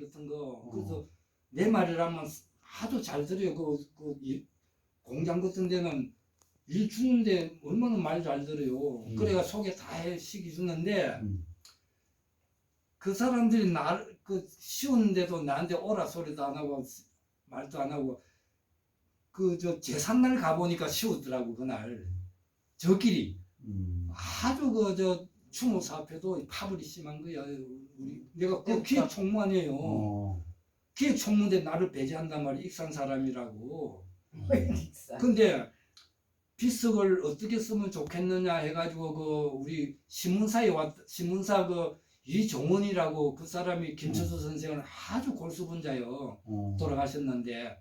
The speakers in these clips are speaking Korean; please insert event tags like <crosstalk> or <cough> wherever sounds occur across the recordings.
같은 거 어. 그래서 내 말이라면 하도 잘 들어요. 그, 그 이- 공장 같은 데는 일 주는데 얼마나 말 잘 들어요. 음. 그래가 속에 다 해, 시기 주는데 음. 그 사람들이 나그 쉬운데도 나한테 오라 소리도 안 하고 말도 안 하고 그 저 제삿날 가보니까 쉬우더라고 그날 저끼리 음. 아주 그저 추모사 앞에도 파벌이 심한 거야 우리 내가 그. 기획 총무아니에요 어. 기획 총무인데 나를 배제한단 말이야 익산 사람이라고 익산. 근데 비석을 어떻게 쓰면 좋겠느냐 해가지고 그 우리 신문사에 왔 신문사 그 이종원이라고 그 사람이 김철수 선생은 아주 골수분자요 어. 돌아가셨는데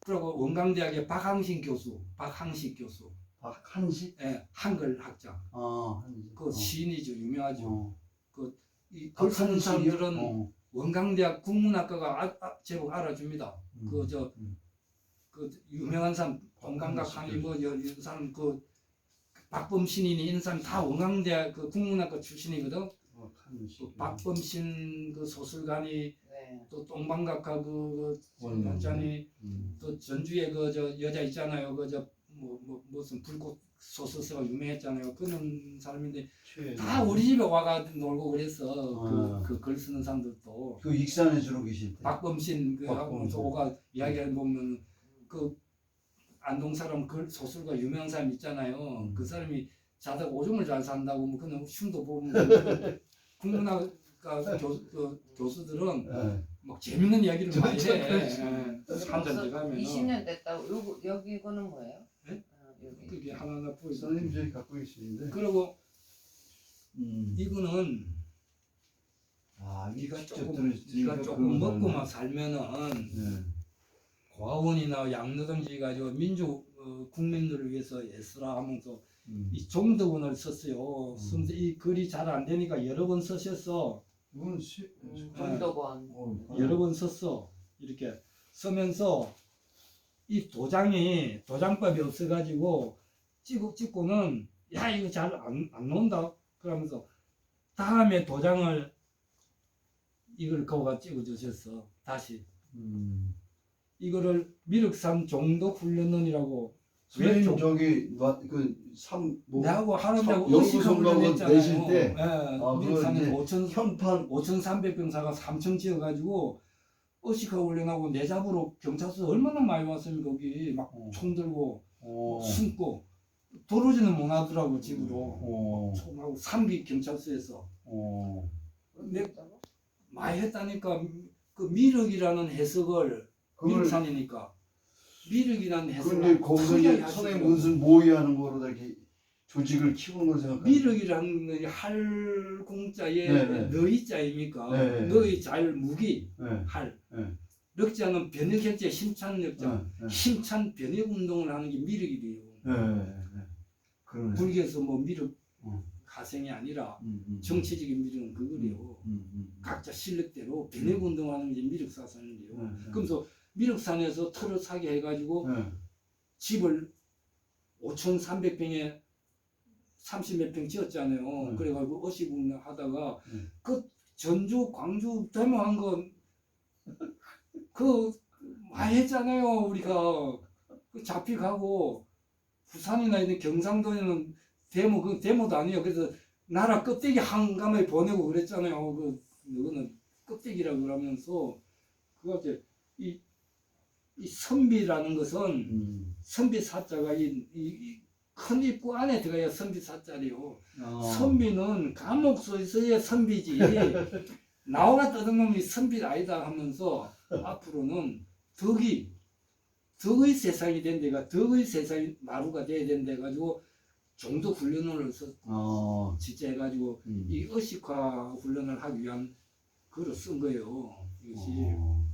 그리고 원광대학의 박항신 교수 박항식 교수 박한식? 예, 한글 학자 아, 한식. 그 시인이죠 유명하죠 어. 이글 쓰는 박한식이요? 사람들은 어. 원광대학 국문학과가 아, 아, 제법 알아줍니다 음. 그 저 음. 그 유명한 사람 동강각하니 뭐 여- 이 사람 그 박범신이니 이런 사람 다 원광대학 그 국문학과 출신이거든. 박한식. 또 박범신 그 소설가니 네. 또 동방각하 그. 학자니 음. 또 전주에 그 저 여자 있잖아요. 그저 뭐 뭐 무슨 불꽃 소설서가 유명했잖아요. 그런 사람인데 최. 다 우리 집에 와가 놀고 그랬어. 아. 그그글 쓰는 사람들도 그 익산에 주로 계실 때. 박범신 그 하고 박범신. 오가 이야기해 보면 그 안동 사람 글 소설가 유명한 사람 있잖아요. 음. 그 사람이 자다 오줌을 잘 산다고 뭐 그런 흉도 보면 그 <laughs> 국문학과 교, 그 교수들은 예. 막 재밌는 이야기를 많이 해. 한잔 들어가면 20년 됐다고 요거 여기 이거는 뭐예요? 여기. 그게 하나하나 보이죠. 선생님 저희 갖고 계시는데. 그리고 음. 이거는 아, 네가 조금 네가 조금 먹고만 살면은 네. 고아원이나 양로든지 가지고 민족 어, 국민들을 위해서 애쓰라 하면서 음. 이 종덕원을 썼어요. 음. 이 글이 잘 안 되니까 여러 번 쓰셨어. 이건 시, 음. 정도건. 어, 여러 번 썼어. 이렇게 쓰면서 이 도장이 도장법이 없어가지고 찍고 찍고는 야 이거 잘안 안 논다. 그러면서 다음에 도장을 이걸 거가 찍어 주셨어. 다시 음. 이거를 미륵산 종덕 훈련원이라고 선생님 좀- 저기 그삼 뭐 내하고 가고 훈련했잖아요. 내실 때? 예, 아, 미륵산에 이제 5천 현판 5,300병사가 3층 지어가지고 어시카 훈련하고 내 잡으러 경찰서 얼마나 많이 왔습니까 거기 막 어. 총 들고 어. 숨고 도로지는 못 하더라고 집으로 어. 총하고 삼기 경찰서에서 어. 내- 많이 했다니까 그 미륵이라는 해석을 그걸 미륵산이니까 미륵이라는 근데 해석을 거기서 크게 이제. 선생님 무슨 모의하는 거로 이렇게 조직을 키우는 걸 생각하면 미륵이라는 것이 할공자의 네, 네. 너희 자입니까? 네, 네. 너희 잘 무기 네. 할 네. 력자는 변혁했지 힘찬 력자 네. 힘찬 변혁 운동을 하는 게 미륵이래요. 네. 네. 그러네. 불교에서 뭐 미륵 어. 가생이 아니라 음, 음. 정치적인 미륵은 그거래요. 음, 음. 각자 실력대로 변혁 운동하는 게 미륵 사상이래요. 네, 네. 그러면서 미륵산에서 터를 사게 해가지고 네. 집을 5,300평에 30몇 평 지었잖아요. 네. 그래가지고 어시군 하다가 네. 그 전주, 광주, 대모한 건그 많이 했잖아요. 우리가 그 잡히가고 부산이나 이런 경상도에는 데모 그 데모도 아니에요. 그래서 나라 껍데기 한감에 보내고 그랬잖아요. 그 이거는 껍데기라고 그러면서 그거 이제 이, 이 선비라는 것은 음. 선비 사자가 이, 이, 이 큰 입구 안에 들어가야 선비 사자리요. 아. 선비는 감옥소에서의 선비지. <laughs> 나오가 떠든 놈이 선비 아니다 하면서 앞으로는 덕이 덕의 세상이 된 데가 덕의 세상이 마루가 돼야 된다 해가지고 정도 훈련을 서 아. 진짜 해가지고 음. 이 의식화 훈련을 하기 위한 글을 쓴 거예요. 이것이 어.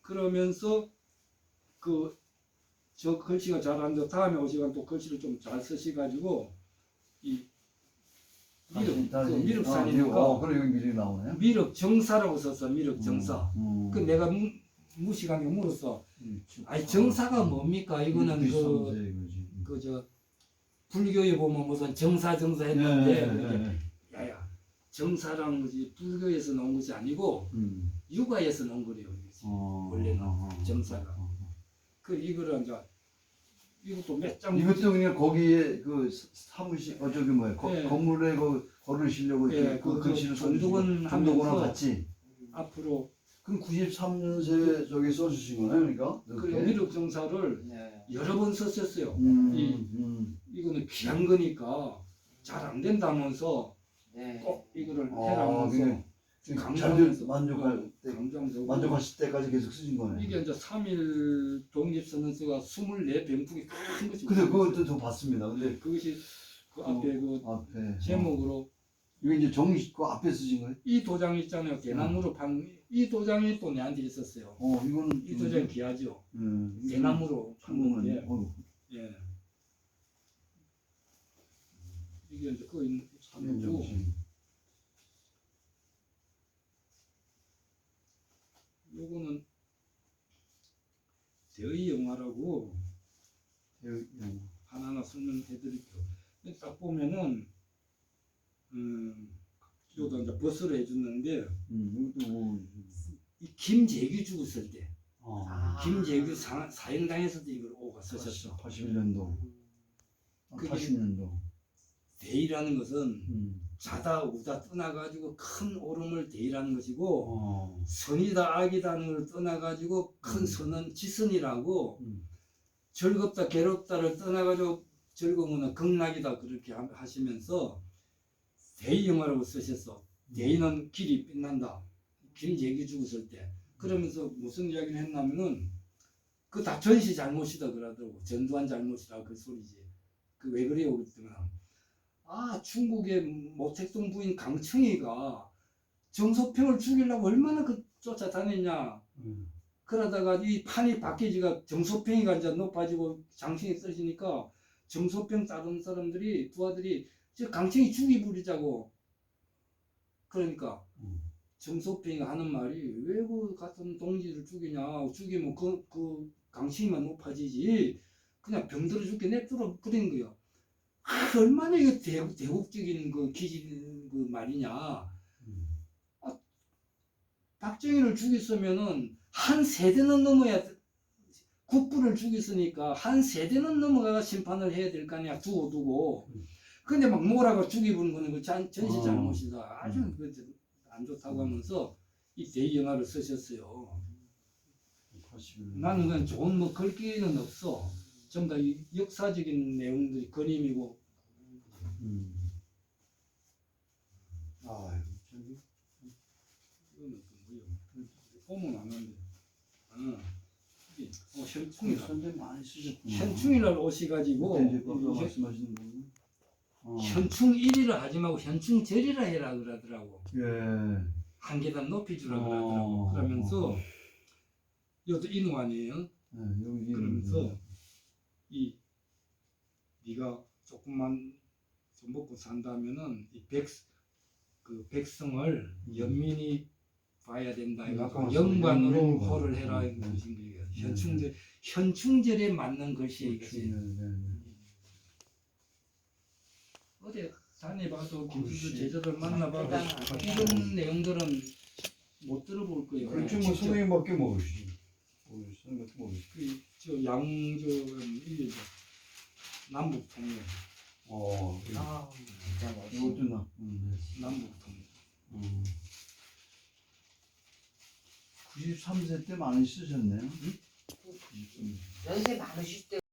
그러면서 그 저 글씨가 잘안 돼. 다음에 오시간 또 글씨를 좀 잘 쓰시가지고 이 미륵 그 미륵산이니까 어, 그래 여기 미륵 나오네. 미륵 정사라고 썼어. 미륵 정사. 음. 그 내가 무, 무식하게 물었어. 음, 쭉. 아니 정사가 뭡니까? 이거는 그 일비삼세 이거지. 그저 불교에 보면 무슨 정사 정사 네, 했는데 네, 네, 네. 야야 정사라는 것이 불교에서 나온 것이 아니고 음. 육아에서 나온 거래요. 어. 원래는 어, 어, 정사가. 어, 어. 그 이거를 이제 이것도 몇 장 이것도 그냥 거기에 그 사무실 어 저기 뭐야 거- 예. 건물에 그 걸으시려고 예, 이렇게 그그 글씨를 정독원 정독원하고 하면서 같이 앞으로 그럼 93년생에 저기 써주신 거네 그러니까 그 이렇게? 정사를 네. 여러 번 썼었어요. 음, 이- 음. 이거는 귀한 거니까 잘 안 된다면서 네. 꼭 이거를 아, 해라면서 그 게잘 강조하면서 만족할 때 강조하면서 만족하실 때까지 계속 쓰신 거네. 이게 이제 3일 독립선언서가 24병풍이 큰 것이 근데 그것도 저 봤습니다. 근데 그것이 그 앞에 그 앞에 제목으로 이거 이제 정식 그 앞에 쓰신 거예요? 이 도장 있잖아요. 대나무로 판 이 도장이 또 내한테 있었어요. 어 이거는 이 도장 귀하죠. 음, 대나무로 판 건데 어, 예. 이게 이제 그 있는 3년 거고 정식. 요거는 대의 영화라고 대여- 영. 하나하나 설명해 드릴게요. 딱 보면은 음 요도 이제 버스를 해줬는데 음, 이것도 뭐, 이 김재규 죽었을 때 어, 아. 김재규 사, 사형당에서도 이걸 오가 쓰셨어. 81년도, 그게- 80년도. 대의라는 것은 음. 자다 우다 떠나가지고 큰 오름을 대의라는 것이고 어. 선이다 악이다는 걸 떠나가지고 큰 음. 선은 지선이라고 음. 즐겁다 괴롭다를 떠나가지고 즐거움은 극락이다 그렇게 하- 하시면서 대의 영화라고 쓰셨어. 대의는 길이 빛난다. 김재규 죽었을 때. 그러면서 무슨 이야기를 했냐면은 그 다 전시 잘못이다 그러더라고. 전두환 잘못이다 그 소리지. 그 왜 그래요 그랬더니 아 중국의 모택동 부인 강청이가 정소평을 죽이려고 얼마나 그 쫓아다녔냐. 음. 그러다가 이 판이 바뀌지가 정소평이가 이제 높아지고 장청이 떨어지니까 정소평 다른 사람들이 부하들이 저 강청이 죽이 부리자고 그러니까 음. 정소평이 하는 말이 왜 그 같은 동지를 죽이냐 죽이면 그, 그 강청이만 높아지지 그냥 병들어 죽게 냅두어 버린 거야 아, 얼마나 이게 대, 대국적인 그 기질 그 말이냐 음. 박정희를 죽였으면은 한 세대는 넘어야 국부를 죽였으니까 한 세대는 넘어가 심판을 해야 될 거 아니야 두고 두고 음. 근데 막 몰아가 죽이부는 거는 그 전- 전시 어. 잘못이다 아주 음. 그안 좋다고 하면서 이 대영화를 쓰셨어요 81년도. 나는 그냥 좋은 뭐 글귀는 없어 전부 다이 역사적인 내용들이 그림이고 음. 아, 저기 이거는 또 뭐야 보면 아는데 아, 이게 어, 현충이라 선생 많이 쓰셨구나. 현충일날 오시가지고 그때 이제 아까 이 현- 말씀하시는 분. 어. 현충일이라 하지 말고 현충절이라 해라 그러더라고 예. 한 계단 높이 주라 어. 그러더라고 그러면서 이것도 인후 아니에요 네, 여기 그러면서 이 네가 조금만 좀 먹고 산다면은 이 백 그 백성을 연민이 봐야 된다 음, 해갖고 영관으로 영관. 호를 해라 음, 것인 거예요 음. 현충절 현충절에 맞는 글씨 이것이 네, 네, 네. 어디 다녀봐도 김수주 글씨. 제자들 만나봐도 대단하다. 이런 내용들은 못 들어볼 거예요. 그렇죠, 뭐. 선생님밖에 모르시지. 모르시, 선생님밖에 모르시. 그, 저 양저 이게 이제 남북 통일, 어, 아, 진짜 멋있어. 이것도 나. 음, 네. 남북통일. 음. 93세 때 많이 쓰셨네요. 93세. 연세 많으실 때